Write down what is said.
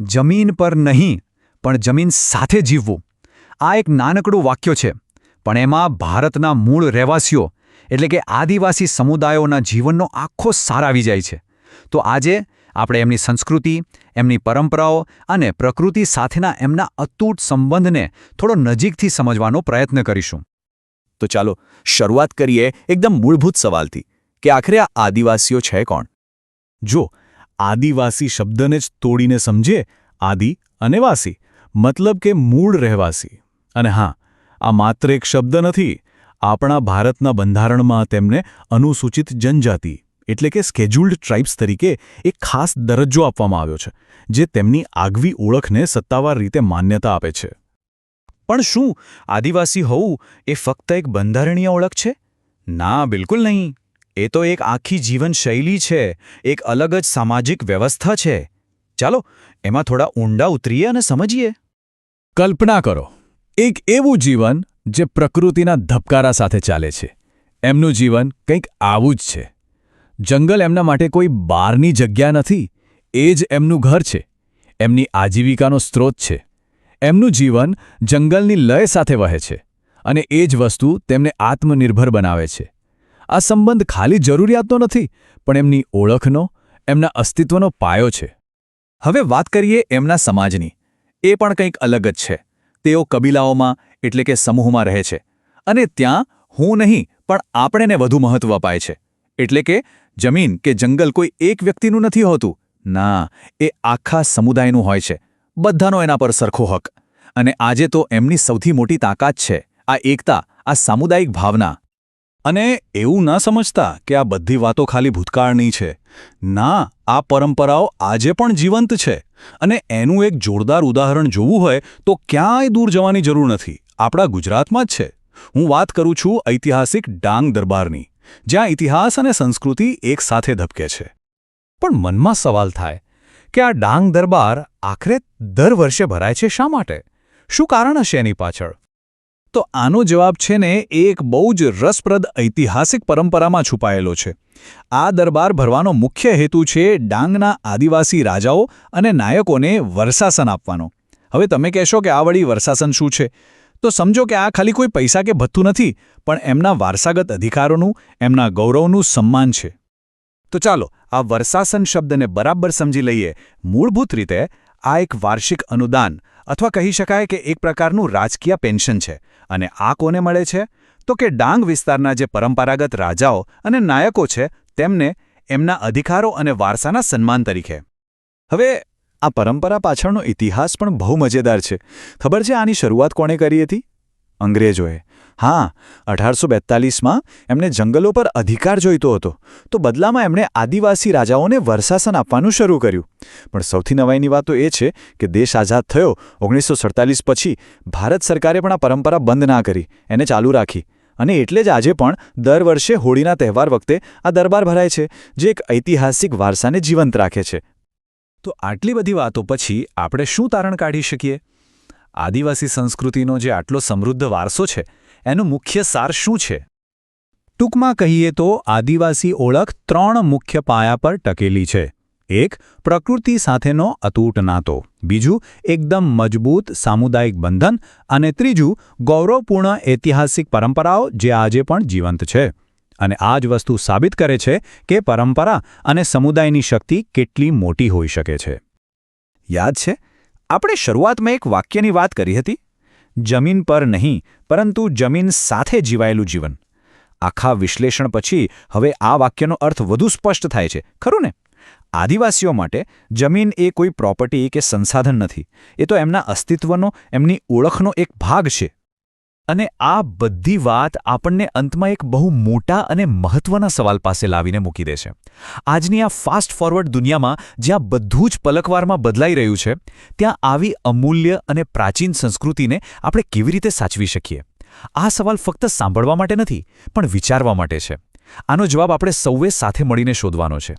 જમીન પર નહીં, પણ જમીન સાથે જીવવું. આ એક નાનકડું વાક્ય છે, પણ એમાં ભારતના મૂળ રહેવાસીઓ, એટલે કે આદિવાસી સમુદાયોના જીવનનો આખો સાર આવી જાય છે. તો આજે આપણે એમની સંસ્કૃતિ, એમની પરંપરાઓ અને પ્રકૃતિ સાથેના એમના અતૂટ સંબંધને થોડો નજીકથી સમજવાનો પ્રયત્ન કરીશું. તો ચાલો શરૂઆત કરીએ એકદમ મૂળભૂત સવાલથી, કે આખરે આ આદિવાસીઓ છે કોણ? જો આદિવાસી શબ્દને જ તોડીને સમજે આદિ અને વાસી. મતલબ કે મૂળ રહેવાસી. અને હા, આ માત્ર એક શબ્દ નથી, આપણા ભારતના બંધારણમાં તેમને અનુસૂચિત જનજાતિ, એટલે કે સ્કેજ્યુલ્ડ ટ્રાઇબ્સ તરીકે એક ખાસ દરજ્જો આપવામાં આવ્યો છે, જે તેમની આગવી ઓળખને સત્તાવાર રીતે માન્યતા આપે છે. પણ શું આદિવાસી હોવું એ ફક્ત એક બંધારણીય ઓળખ છે? ના, બિલકુલ નહીં. એ તો એક આખી જીવનશૈલી છે, એક અલગ જ સામાજિક વ્યવસ્થા છે. ચાલો, એમાં થોડા ઊંડા ઉતરીએ અને સમજીએ. કલ્પના કરો, એક એવું જીવન જે પ્રકૃતિના ધબકારા સાથે ચાલે છે. એમનું જીવન કંઈક આવું જ છે. જંગલ એમના માટે કોઈ બહારની જગ્યા નથી, એ જ એમનું ઘર છે. એમની આજીવિકાનો સ્ત્રોત છે. એમનું જીવન જંગલની લય સાથે વહે છે અને એ જ વસ્તુ તેમને આત્મનિર્ભર બનાવે છે. આ સંબંધ ખાલી જરૂરિયાતનો નથી, પણ એમની ઓળખનો, એમના અસ્તિત્વનો પાયો છે. હવે વાત કરીએ એમના સમાજની. એ પણ કંઈક અલગ જ છે. તેઓ કબીલાઓમાં, એટલે કે સમૂહમાં રહે છે. અને ત્યાં હું નહીં, પણ આપણેને વધુ મહત્વ અપાય છે. એટલે કે જમીન કે જંગલ કોઈ એક વ્યક્તિનું નથી હોતું. ના, એ આખા સમુદાયનું હોય છે. બધાનો એના પર સરખો હક. અને આજે તો એમની સૌથી મોટી તાકાત છે. આ એકતા, આ સામુદાયિક ભાવના. અને એવું ન સમજતા કે આ બધી વાતો ખાલી ભૂતકાળની છે. ના, આ પરંપરાઓ આજે પણ જીવંત છે અને એનું એક જોરદાર ઉદાહરણ જોવું હોય તો ક્યાંય દૂર જવાની જરૂર નથી. આપણા ગુજરાતમાં જ છે. હું વાત કરું છું ઐતિહાસિક ડાંગ દરબારની, જ્યાં ઇતિહાસ અને સંસ્કૃતિ એક સાથે ધબકે છે. પણ મનમાં સવાલ થાય કે આ ડાંગ દરબાર આખરે દર વર્ષે ભરાય છે શા માટે? શું કારણ હશે એની પાછળ? તો આનો જવાબ છે ને એ એક બહુ જ રસપ્રદ ઐતિહાસિક પરંપરામાં છુપાયેલો છે. આ દરબાર ભરવાનો મુખ્ય હેતુ છે ડાંગના આદિવાસી રાજાઓ અને નાયકોને વર્ષાસન આપવાનો. હવે તમે કહેશો કે આ વળી વર્ષાસન શું છે? તો સમજો કે આ ખાલી કોઈ પૈસા કે ભથ્થું નથી, પણ એમના વારસાગત અધિકારોનું, એમના ગૌરવનું સન્માન છે. તો ચાલો, આ વર્ષાસન શબ્દને બરાબર સમજી લઈએ. મૂળભૂત રીતે આ એક વાર્ષિક અનુદાન અથવા કહી શકાય કે એક પ્રકારનું રાજકીય પેન્શન છે. અને આ કોને મળે છે? તો કે ડાંગ વિસ્તારના જે પરંપરાગત રાજાઓ અને નાયકો છે, તેમને એમના અધિકારો અને વારસાના સન્માન તરીકે. હવે, આ પરંપરા પાછળનો ઇતિહાસ પણ બહુ મજેદાર છે. ખબર છે આની શરૂઆત કોણે કરી હતી? અંગ્રેજોએ. હા, અઢારસો બેતાલીસમાં એમને જંગલો પર અધિકાર જોઈતો હતો, તો બદલામાં એમણે આદિવાસી રાજાઓને વર્ષાસન આપવાનું શરૂ કર્યું. પણ સૌથી નવાઈની વાત એ છે કે દેશ આઝાદ થયો ઓગણીસો સડતાલીસ પછી ભારત સરકારે પણ આ પરંપરા બંધ ના કરી, એને ચાલુ રાખી. અને એટલે જ આજે પણ દર વર્ષે હોળીના તહેવાર વખતે આ દરબાર ભરાય છે, જે એક ઐતિહાસિક વારસાને જીવંત રાખે છે. તો આટલી બધી વાતો પછી આપણે શું તારણ કાઢી શકીએ? આદિવાસી સંસ્કૃતિનો જે આટલો સમૃદ્ધ વારસો છે, એનું મુખ્ય સાર શું છે? ટૂંકમાં કહીએ તો આદિવાસી ઓળખ ત્રણ મુખ્ય પાયા પર ટકેલી છે. એક, પ્રકૃતિ સાથેનો અતૂટ નાતો. બીજું, એકદમ મજબૂત સામુદાયિક બંધન. અને ત્રીજું, ગૌરવપૂર્ણ ઐતિહાસિક પરંપરાઓ જે આજે પણ જીવંત છે. અને આ જ વસ્તુ સાબિત કરે છે કે પરંપરા અને સમુદાયની શક્તિ કેટલી મોટી હોઈ શકે છે. યાદ છે? આપણે શરૂઆતમાં એક વાક્યની વાત કરી હતી. જમીન પર નહીં, પરંતુ જમીન સાથે જીવાયેલું જીવન. આખા વિશ્લેષણ પછી હવે આ વાક્યનો અર્થ વધુ સ્પષ્ટ થાય છે, ખરું ને? આદિવાસીઓ માટે જમીન એ કોઈ પ્રોપર્ટી કે સંસાધન નથી. એ તો એમના અસ્તિત્વનો, એમની ઓળખનો એક ભાગ છે. અને આ બધી વાત આપણને અંતમાં એક બહુ મોટા અને મહત્વના સવાલ પાસે લાવીને મૂકી દે છે. આજની આ ફાસ્ટ ફોરવર્ડ દુનિયામાં જ્યાં બધું જ પલકવારમાં બદલાઈ રહ્યું છે, ત્યાં આવી અમૂલ્ય અને પ્રાચીન સંસ્કૃતિને આપણે કેવી રીતે સાચવી શકીએ? આ સવાલ ફક્ત સાંભળવા માટે નથી, પણ વિચારવા માટે છે. આનો જવાબ આપણે સૌએ સાથે મળીને શોધવાનો છે.